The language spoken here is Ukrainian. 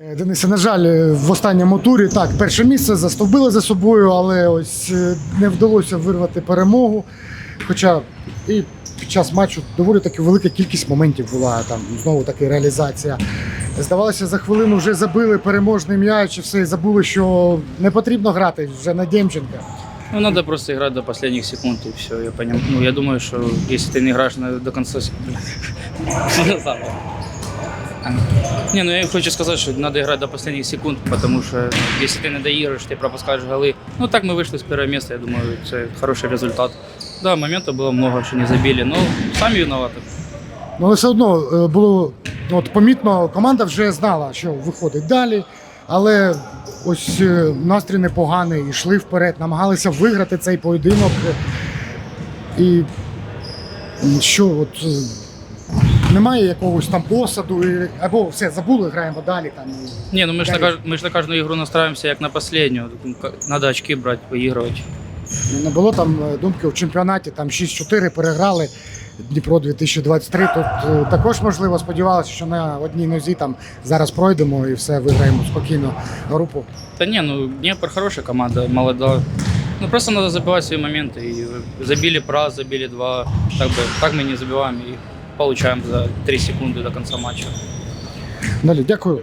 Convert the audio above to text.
Денисе, на жаль, в останньому турі так, перше місце застовбили за собою, але ось е, не вдалося вирвати перемогу. Хоча і під час матчу доволі таки велика кількість моментів була там знову таки реалізація. Здавалося, за хвилину вже забили переможний м'яч і все, і забули, що не потрібно грати вже на Демченка. Ну, надо просто играть до последних секунд и все. Я поним... Ну, я думаю, что если ты не на- до конца... с- Заново. А. Не, ну я хочу сказать, что надо играть до последних секунд, потому что если ты не доиграешь, ты пропускаешь голы. Ну так мы вышли с первого места, я думаю, это хороший результат. Да, моментов было много, что не забили, но сами виноваты. Ну, але все одно е, було ну, от, помітно, команда вже знала, що виходить далі. Але ось е, настрій непоганий, йшли вперед, намагалися виграти цей поєдинок. І м, що от. е, Немає якогось там посаду, і- або все забули, граємо далі. Там і- Не, ну мы же на, Далі. кажд- мы ж на каждую игру настраиваемся как на последнюю. Надо очки брать, выигрывать. Ну, Не було там е, думки в чемпіонаті, там 6-4 переграли Дніпро 2023. Тут е, також можливо сподівалися, що на одній нозі там зараз пройдемо і все виграємо спокійно групу. Да не, ну Днепр хорошая команда, молода. Ну просто надо забивать свои моменты. И забили раз, забили два. Так, бы, так мы не забиваем и получаем за 3 секунды до конца матча. Далі, дякую.